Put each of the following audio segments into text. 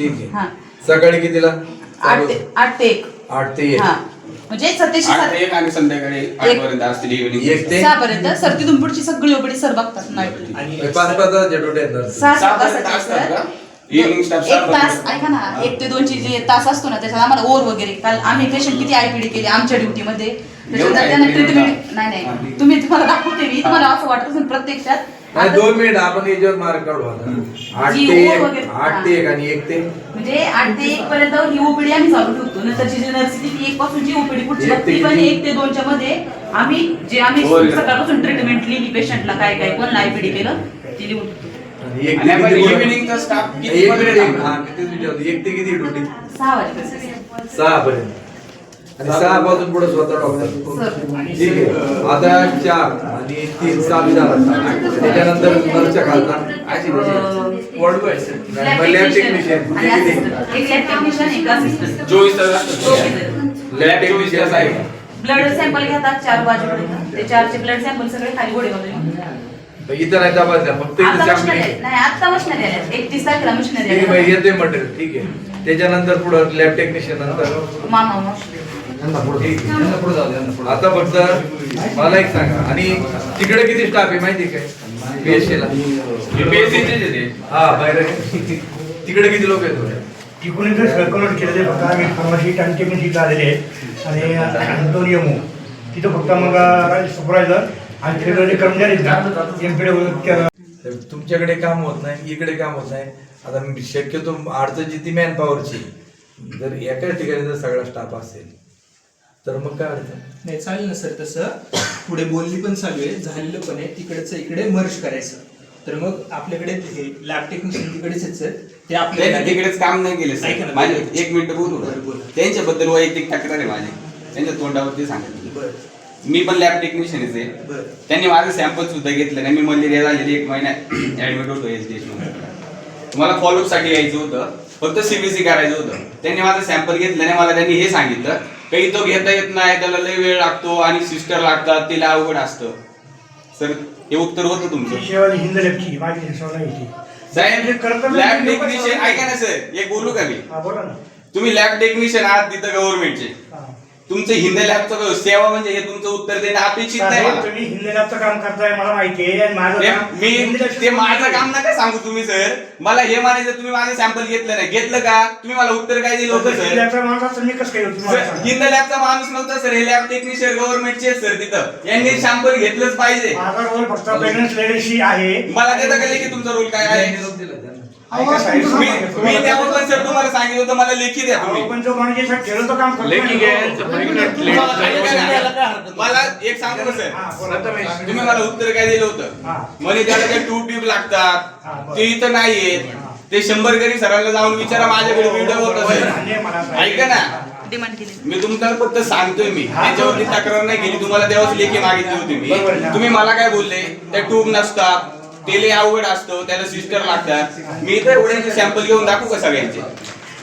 ठीक आहे. हा. सकाळी कितीला? आठ ते आठ ते एक. आठ ते एक. हा. म्हणजे सत्याशी आठ ते एक आणि संध्याकाळी असतील इव्हिनिंग एक ते सर सगळी ओपडी सर बघतात आणि पाच पाच. सहा सहा असतात? Evening staff सहा एक तास पर्यंत. ऐका ना एक ते दोनची जे तास असतो ना त्याच्यात आम्हाला ओर वगैरे. काल आम्ही पेशंट किती आयपीडी केली आमच्या ड्युटीमध्ये त्याच्यात एवढं त्यांना IPD ट्रीटमेंट होता? नाही नाही. तुम्ही तुम्हाला दाखवते मी. तुम्हाला असं वाटत असेल प्रत्यक्षात नाही दोन मिनिट आपण याच्यावर मार्क काढू आता. आठ जी ते एक वगैरे- आठ ते एक आणि एक ते. म्हणजे आठ ते एक पर्यंत ही ओपीडी आम्ही चालू ठेवतो. नंतरची जी नर्सिंग ती एक पासून जी ओपीडी पुढची एक ते ती पण किती? एक ते दोनच्या मध्ये आम्ही जे आम्ही हो, हो. सकाळपासून ट्रीटमेंट लिहिली पेशंटला काय काय कोणला आयपीडी केलं ती लिहून ठेवतो. आणि एक आणि ते आपण किती इव्हिनिंगचा स्टाफ किती एक पर्यंत मिनिट. एक- थांबतो? किती विचारतो एक ते किती ड्युटी सहा वाजेपर्यंत. सहा पर्यंत. आणि सहा पासून पुढे स्वतः डॉक्टर. ठीक आहे. आता चार आणि तीन चालू झाला त्याच्यानंतर टेक्निशियन आहे. ब्लड सॅम्पल घेतात चार ते चारचे ब्लड सॅम्पल सगळे खाली गोडे इथं नाही फक्त आता मशिनरी एकतीस तारखेला ठीक आहे मशिनरी मटेरियल. ठीक आहे. त्याच्यानंतर पुढं लॅब टेक्निशियन नंतर. मामा. आता फक्त मला एक सांगा. आणि तिकडे किती स्टाफ आहे माहिती काय? PSC ला. हे ते. हा. बाहेर तिकडे किती लोक आहेत? तिकडून इकडे सर्कलवर केलेले फक्त आम्ही फार्मसी आणि टेक्निशियनला आलेले आहेत. आणि दोन यमो तिथं फक्त मग सुपरवायझर आणि फेब्रुवारी कर्मचारी एम पी तर तुमच्याकडे काम होत नाही इकडे काम होत नाही. आता मी शक्यतो अडचण जी ती मॅन पॉवरची जर एकाच ठिकाणी जर सगळा स्टाफ असेल तर मग काय अडचण? नाही चालेल ना सर. तसं पुढे बोलणी पण चालू आहे. झालेलं पण आहे. तिकडचं इकडे मर्ज करायचं. तर मग आपल्याकडे हे लॅब टेक्निशियन तिकडेच आहेत सर. ते त्यांनी आपल्याला तिकडेच काम नाही केले ऐका सर ना. माझे एक मिनिट बोलू बरं, बोला. त्यांच्याबद्दल वैयक्तिक तक्रार आहे माझी. त्यांच्या तोंडावरती सांगितलं बरं. मी पण लॅब टेक्निशियनच आहे बरं. त्यांनी माझं सॅम्पल सुद्धा घेतलं नाही. मी मलेरिया झालेली एक महिना ऍडमिट होतो एच डी मला फॉलोअपसाठी यायचं होतं. फक्त सीबीसी करायचं होतं. त्यांनी माझं सॅम्पल घेतलं नाही. मला त्यांनी हे सांगितलं काही तो घेता येत नाही त्याला लय वेळ लागतो आणि सिस्टर लागतात तिला अवघड असतं. सर हे उत्तर होतं तुमचं? शेवाली हिंद माझी साहेब लॅब टेक्निशियन ऐका ना सर एक बोलू का मी? हा बोला ना. तुम्ही लॅब टेक्निशियन आहात तिथं गव्हर्नमेंटचे. तुमचं हिंद लॅबचं सेवा म्हणजे हे तुमचं उत्तर देणं अपेक्षित नाही साहेब, मला. तुम्ही हिंद लॅबचं काम करताय मला माहिती आहे. आणि माझं ते- काम मी लॅबचं ते माझं नाही. काम नका सांगू तुम्ही सर? मला हे म्हणायचं तुम्ही माझं सॅम्पल घेतलं नाही. घेतलं का? तुम्ही मला उत्तर काय दिलं होतं हिंद सर? लॅबचा माणूस मी कसं काय होतो मला सर, सांगा. हिंद लॅबचा माणूस नव्हता सर. हे लॅब टेक्निशियन गव्हर्नमेंटचे सर तिथं. यांनी सॅम्पल घेतलंच पाहिजे. माझा रोल फक्त प्रेग्नन्स लेडीशी आहे. मला देता का की तुमचा रोल काय आहे? मी मी तेव्हा पण सर तुम्हाला सांगितलं होतं मला लेखी द्या तुम्ही. पण जो माणूस जे ठेवलं तो काम करतो लेखी. मला एक सांगू का सर बोला. तुम्ही मला उत्तर काय दिलं हा. होतं म्हणे त्याला त्या टू ट्यूब लागतात. हा, बरं. ते इथं नाहीयेत. ते शंभर गरी सरांना जाऊन विचारा माझ्याकडे व्हिडिओ होता सर ऐका ना. डिमांड केली. मी तुम्हाला फक्त सांगतोय मी. हा. त्याच्यावरती तक्रार नाही केली. तुम्हाला तेव्हाच लेखी मागितली होती बरोबर मी ना. तुम्ही मला काय बोलले? त्या ट्यूब नसतात. ते लय अवघड असतो त्याला सिस्टर लागतात. मी तर एवढ्यांचे सॅम्पल घेऊन दाखवू का सगळ्यांचे?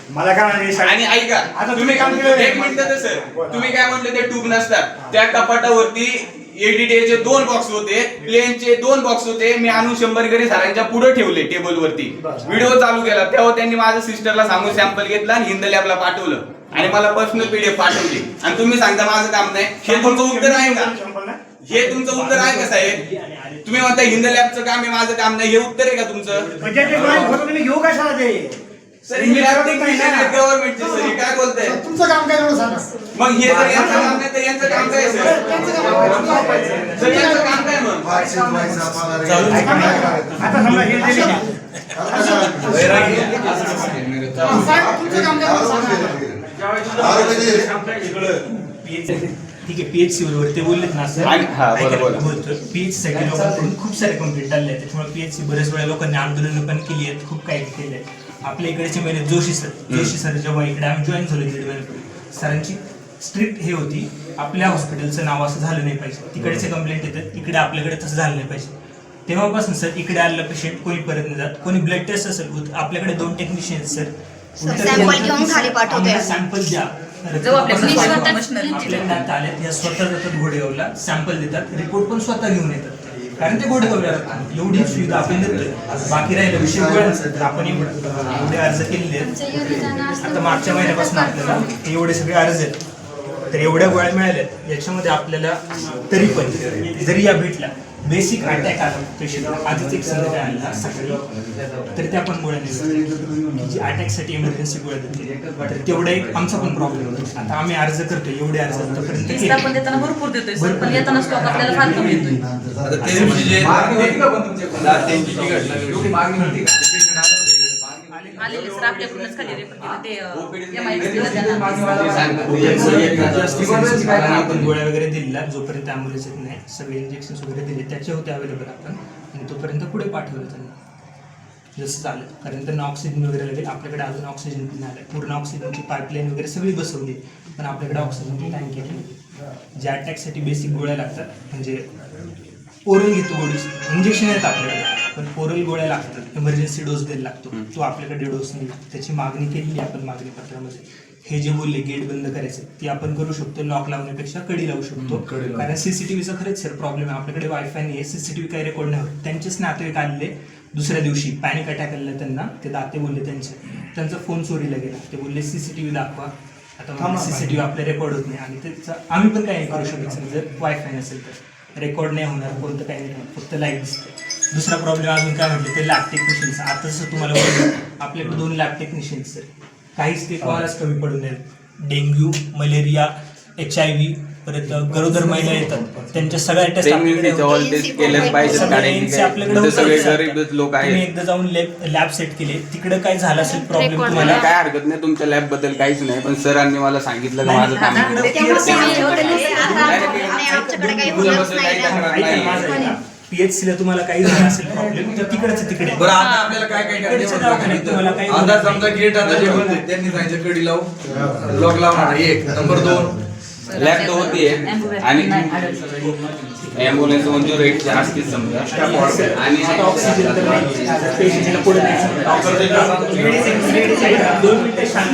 मला काय म्हणाले साहेब आणि ऐका आता तुम्ही काम केलं एक मिनिट सर तुम्ही काय म्हटले ते ट्यूब नसतात. त्या कपाटावरती एडीटीचे दोन बॉक्स होते प्लेनचे दोन बॉक्स होते मी आणून शंभर गरी सरांच्या पुढे ठेवले टेबल वरती. बरं. व्हिडिओ चालू केला तेव्हा त्यांनी माझ्या सिस्टरला सांगून सॅम्पल घेतला आणि हिंद लॅबला पाठवलं. आणि मला पर्सनल पीडीएफ पाठवली. आणि तुम्ही सांगता माझं काम नाही. हे तुमचं उत्तर आहे का? संपलं ना? हे तुमचं उत्तर आहे का साहेब? तुम्ही म्हणता हिंद लॅबचं काम आहे माझं काम नाही हे उत्तर आहे का तुमचं म्हणजे ते ड्रॉइंग फोटो तुम्ही घेऊ कशाला ते सर हे गव्हर्नमेंटचे सर हे काय बोलताय तुमचं काम काय एवढं सांगा मग हे जर यांचं काम नाही तर यांचं काम काय सर सर यांचं काम काय मग ऐका ना, आता समजा हे दिले ना. साहेब तुमचं काम काय एवढं सांगा ठीक आहे पीएचसी बरोबर. ते बोललेत ना सर आणि- हा, पीएचसी साठी लोकांकडून खूप सारे कंप्लेंट आले आहेत. त्याच्यामुळे पीएचसी बऱ्याच वेळा लोकांनी आंदोलन पण केली आहेत खूप काही केले आहे. आपल्या इकडचे म्हणजे जोशी सर जोशी सर जेव्हा इकडे आम्ही जॉईन झालो दीड महिन्यापूर्वी सरांची स्ट्रिक्ट हे होती आपल्या हॉस्पिटलचं नाव असं झालं नाही पाहिजे. तिकडचे कंप्लेंट येतात इकडे आपल्याकडे तसं झालं नाही पाहिजे. तेव्हापासून सर इकडे आलेलं पेशंट कोणी परत नाही जात. कोणी ब्लड टेस्ट असेल आपल्याकडे दोन टेक्निशियन सर sample घेऊन खाली पाठवतोय. सॅम्पल द्या. जो आपल्या स्वतः आले या स्वतः जातात घोडेगावला सॅम्पल देतात रिपोर्ट पण स्वतः घेऊन येतात. कारण ते राहतात एवढी सुविधा आपण देतोय बाकी राहिलं विषय गोळ्यांचा तर आपण एवढं- एवढे अर्ज केलेले आहेत. आता मागच्या महिन्यापासून आपल्याला हे एवढे सगळे अर्ज आहेत. तर एवढ्या गोळ्या मिळाल्यात याच्यामध्ये आपल्याला तरी पण जरी या भेटल्या बेसिक अटॅक आला पेशंट आजच एक संध्याकाळी आला सकाळी. तरी त्या पण गोळ्या नाही की जी अटॅकसाठी इमर्जन्सी गोळ्या देते. तर तेवढा एक आमचा पण प्रॉब्लेम होतो. आता आम्ही अर्ज करतोय एवढे अर्ज आतापर्यंत आपण देताना भरपूर देतोय सर पण येताना स्टॉक आपल्याला फार कमी येतोय. घटना होतं. आलेले सर आपल्याकडूनच खाली रेफर केलं ते एम आय त्यांना ते सांगतात, ते एक- आपण गोळ्या वगैरे दिलेला जोपर्यंत ॲम्ब्युलन्स येत नाही सगळे इंजेक्शन वगैरे दिले त्याचे होते अवेलेबल आपण आणि तोपर्यंत पुढे पाठवलं त्यांना. जसं चालेल. कारण त्यांना ऑक्सिजन वगैरे लागेल. आपल्याकडे अजून ऑक्सिजन पण आलं पूर्ण ऑक्सिजनची पाईपलाईन वगैरे सगळी बसवली. पण आपल्याकडे ऑक्सिजनची टँकी नाही ज्या अटॅकसाठी बेसिक गोळ्या लागतात म्हणजे ओरल घेतो गोळी. इंजेक्शन आहेत आपल्याकडे. पण ओरल गोळ्या लागतात. इमर्जन्सी डोस द्यायला लागतो. तो आपल्याकडे डोस नाही. त्याची मागणी केलेली आपण मागणी पत्रामध्ये. हे जे बोलले गेट बंद करायचे ती आपण करू शकतो. लॉक लावण्यापेक्षा कडी लावू शकतो. कारण सीसीटीव्हीचा खरंच सर प्रॉब्लेम आहे. आपल्याकडे वायफाय नाही आहे सीसीटीव्ही काही रेकॉर्ड नाही होत. त्यांचेच नातेवाईक आलेले. दुसऱ्या दिवशी पॅनिक अटॅक आलेला त्यांना. ते दाते बोलले त्यांचे. त्यांचा फोन चोरीला गेला. ते बोलले सीसीटीव्ही दाखवा. आता सीसीटीव्ही आपले रेकॉर्ड होत नाही. आणि त्याचा आम्ही पण काही करू शकत. जर वायफाय नसेल तर. रेकॉर्ड नाही होणार. कोणतं काही नाही फक्त लाइट दिसते दुसरा प्रॉब्लेम अजून काय म्हटलं ते लॅब टेक्निशियन्स आता जसं तुम्हाला आपल्याकडे दोन लॅब टेक्निशियन्स आहेत. काहीच ते कॉलच कमी पडून नाही dengue malaria H I V परत गरोदर महिला येतात. त्यांच्या सगळ्या टेस्ट आपल्याकडे. गरीबच लोक आहेत. एकदा जाऊन लॅब सेट केले. तिकडे काय झालं असेल प्रॉब्लेम तुम्हाला? काय हरकत नाही तुमच्या लॅबबद्दल काहीच नाही. पण सरांनी मला सांगितलं की माझं काम नाही. पीएचसी ला तुम्हाला काही झालं असेल प्रॉब्लेम तर तिकडेच तिकडे. बरं आता आपल्याला काय काय इकडच्या दवाखान्यात तुम्हाला काही करायचं आता समजा. गेट आता जे बंद आहे, त्यांनी सांगितलं कडी लावू. लॉक लावणार एक. नंबर दोन. लॅब तर होतीये आणि ॲम्ब्युलन्स म्हणजे रेट जास्त समजा. आणि आता ऑक्सिजन दोन मिनिटं शांत